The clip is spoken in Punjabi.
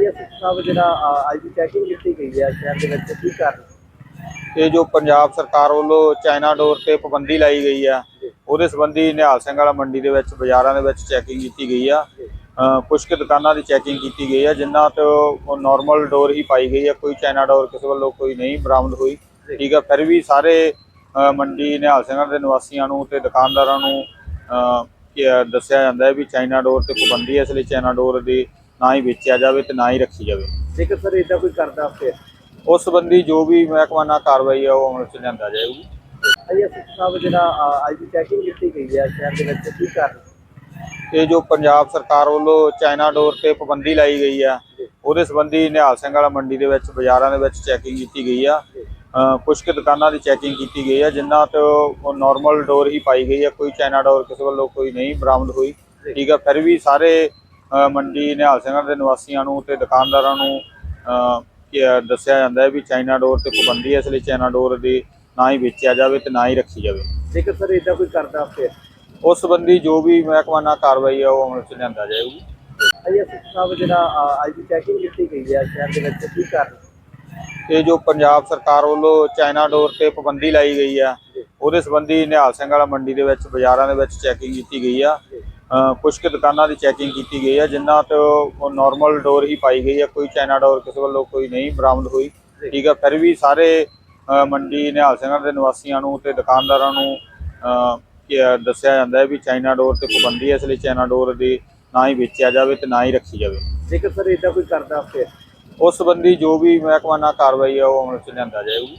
ਅਜੇ ਸਾਹਿਬ ਜਿਹੜਾ ਅ, ਅੱਜ ਦੀ ਚੈਕਿੰਗ ਕੀਤੀ ਗਈ ਹੈ ਸ਼ਹਿਰ ਦੇ ਵਿੱਚ ਕੀ ਕਾਰਨ? ਇਹ ਜੋ ਪੰਜਾਬ ਸਰਕਾਰ ਵੱਲੋਂ ਚਾਈਨਾ ਡੋਰ ਤੇ ਪਾਬੰਦੀ ਲਾਈ ਗਈ ਆ ਉਹਦੇ ਸੰਬੰਧੀ ਨਿਹਾਲ ਸਿੰਘ ਵਾਲਾ ਮੰਡੀ ਦੇ ਵਿੱਚ ਬਾਜ਼ਾਰਾਂ ਦੇ ਵਿੱਚ ਚੈਕਿੰਗ ਕੀਤੀ ਗਈ ਆ। ਕੁਝ ਕੁ ਦੁਕਾਨਾਂ ਦੀ ਚੈਕਿੰਗ ਕੀਤੀ ਗਈ ਆ ਜਿਨ੍ਹਾਂ ਤੋਂ ਨਾਰਮਲ ਡੋਰ ਹੀ ਪਾਈ ਗਈ ਆ ਕੋਈ ਚਾਈਨਾ ਡੋਰ ਕਿਸੇ ਵੱਲੋਂ ਕੋਈ ਨਹੀਂ ਬਰਾਮਦ ਹੋਈ। ਠੀਕ ਆ ਫਿਰ ਵੀ ਸਾਰੇ ਮੰਡੀ ਨਿਹਾਲ ਸਿੰਘ ਦੇ ਨਿਵਾਸੀਆਂ ਨੂੰ ਤੇ ਦੁਕਾਨਦਾਰਾਂ ਨੂੰ ਦੱਸਿਆ ਜਾਂਦਾ ਹੈ ਵੀ ਚਾਈਨਾ ਡੋਰ ਤੇ ਪਾਬੰਦੀ ਹੈ ਇਸ ਲਈ ਚਾਈਨਾ ਡੋਰ ਦੀ ਨਾ ਹੀ ਵੇਚਿਆ ਜਾਵੇ ਤੇ ਨਾ ਹੀ ਰੱਖੀ ਜਾਵੇ। ਜੇਕਰ ਸਰ ਇਦਾਂ ਕੋਈ ਕਰਦਾ ਫਿਰ? ਉਸ ਸੰਬੰਧੀ ਜੋ ਵੀ ਮਹਿਕਮਾਨਾ ਕਾਰਵਾਈ ਆ ਉਹ ਅਮਲ ਚ ਲਿਆਂਦਾ ਜਾਏਗੀ। ਅਜੇ ਸਾਹਿਬ ਜਿਹੜਾ ਅੱਜ ਦੀ ਚੈਕਿੰਗ ਕੀਤੀ ਗਈ ਹੈ ਸ਼ਹਿਰ ਦੇ ਵਿੱਚ ਕੀ ਕਾਰਨ ਇਹ ਜੋ ਪੰਜਾਬ ਸਰਕਾਰ ਵੱਲੋਂ ਚਾਈਨਾ ਡੋਰ ਤੇ ਪਾਬੰਦੀ ਲਾਈ ਗਈ ਆ ਉਹਦੇ ਸੰਬੰਧੀ ਨਿਹਾਲ ਸਿੰਘ ਵਾਲਾ ਮੰਡੀ ਦੇ ਵਿੱਚ ਬਾਜ਼ਾਰਾਂ ਦੇ ਵਿੱਚ ਚੈਕਿੰਗ ਕੀਤੀ ਗਈ ਆ। ਕੁਝ ਕੁ ਦੁਕਾਨਾਂ ਦੀ ਚੈਕਿੰਗ ਕੀਤੀ ਗਈ ਆ ਜਿਨ੍ਹਾਂ ਤੋਂ ਨਾਰਮਲ ਡੋਰ ਹੀ ਪਾਈ ਗਈ ਆ ਕੋਈ ਚਾਈਨਾ ਡੋਰ ਕਿਸੇ ਵੱਲੋਂ ਕੋਈ ਨਹੀਂ ਬਰਾਮਦ ਹੋਈ। ਠੀਕ ਆ ਫਿਰ ਵੀ ਸਾਰੇ ਮੰਡੀ ਨਿਹਾਲ ਸਿੰਘ ਦੇ ਨਿਵਾਸੀਆਂ ਨੂੰ ਤੇ ਦੁਕਾਨਦਾਰਾਂ ਨੂੰ ਦੱਸਿਆ ਜਾਂਦਾ ਹੈ ਵੀ ਚਾਈਨਾ ਡੋਰ ਤੇ ਪਾਬੰਦੀ ਹੈ ਇਸ ਲਈ ਚਾਈਨਾ ਡੋਰ ਦੀ ਨਾ ਹੀ ਵੇਚਿਆ ਜਾਵੇ ਤੇ ਨਾ ਹੀ ਰੱਖੀ ਜਾਵੇ। ਜੇਕਰ ਸਰ ਇਦਾਂ ਕੋਈ ਕਰਦਾ ਫਿਰ? ਉਸ ਸੰਬੰਧੀ ਜੋ ਵੀ ਮਹਿਕਮਾਨਾ ਕਾਰਵਾਈ ਆ ਉਹ ਅਮਲ ਚ ਲਿਆਂਦਾ ਜਾਏਗੀ। ਅਜੇ ਸਾਹਿਬ ਜਿਹੜਾ ਅ, ਅੱਜ ਦੀ ਚੈਕਿੰਗ ਕੀਤੀ ਗਈ ਹੈ ਸ਼ਹਿਰ ਦੇ ਵਿੱਚ ਕੀ ਕਾਰਨ ਇਹ ਜੋ ਪੰਜਾਬ ਸਰਕਾਰ ਵੱਲੋਂ ਚਾਈਨਾ ਡੋਰ ਤੇ ਪਾਬੰਦੀ ਲਾਈ ਗਈ ਆ ਉਹਦੇ ਸੰਬੰਧੀ ਨਿਹਾਲ ਸਿੰਘ ਵਾਲਾ ਮੰਡੀ ਦੇ ਵਿੱਚ ਬਾਜ਼ਾਰਾਂ ਦੇ ਵਿੱਚ ਚੈਕਿੰਗ ਕੀਤੀ ਗਈ ਆ। ਕੁਝ ਕੁ ਦੁਕਾਨਾਂ ਦੀ ਚੈਕਿੰਗ ਕੀਤੀ ਗਈ ਆ ਜਿਨ੍ਹਾਂ ਤੋਂ ਨਾਰਮਲ ਡੋਰ ਹੀ ਪਾਈ ਗਈ ਆ ਕੋਈ ਚਾਈਨਾ ਡੋਰ ਕਿਸੇ ਵੱਲੋਂ ਕੋਈ ਨਹੀਂ ਬਰਾਮਦ ਹੋਈ। ਠੀਕ ਆ ਫਿਰ ਵੀ ਸਾਰੇ ਮੰਡੀ ਨਿਹਾਲ ਸਿੰਘ ਦੇ ਨਿਵਾਸੀਆਂ ਨੂੰ ਤੇ ਦੁਕਾਨਦਾਰਾਂ ਨੂੰ ਦੱਸਿਆ ਜਾਂਦਾ ਹੈ ਵੀ ਚਾਈਨਾ ਡੋਰ ਤੇ ਪਾਬੰਦੀ ਹੈ ਇਸ ਲਈ ਚਾਈਨਾ ਡੋਰ ਦੀ ਨਾ ਹੀ ਵੇਚਿਆ ਜਾਵੇ ਤੇ ਨਾ ਹੀ ਰੱਖੀ ਜਾਵੇ। ਜੇਕਰ ਸਰ ਇਦਾਂ ਕੋਈ ਕਰਦਾ ਫਿਰ? ਉਸ ਸੰਬੰਧੀ ਜੋ ਵੀ ਮਹਿਕਮਾਨਾ ਕਾਰਵਾਈ ਆ ਉਹ ਅਮਲ ਚ ਲਿਆਂਦਾ ਜਾਏਗੀ।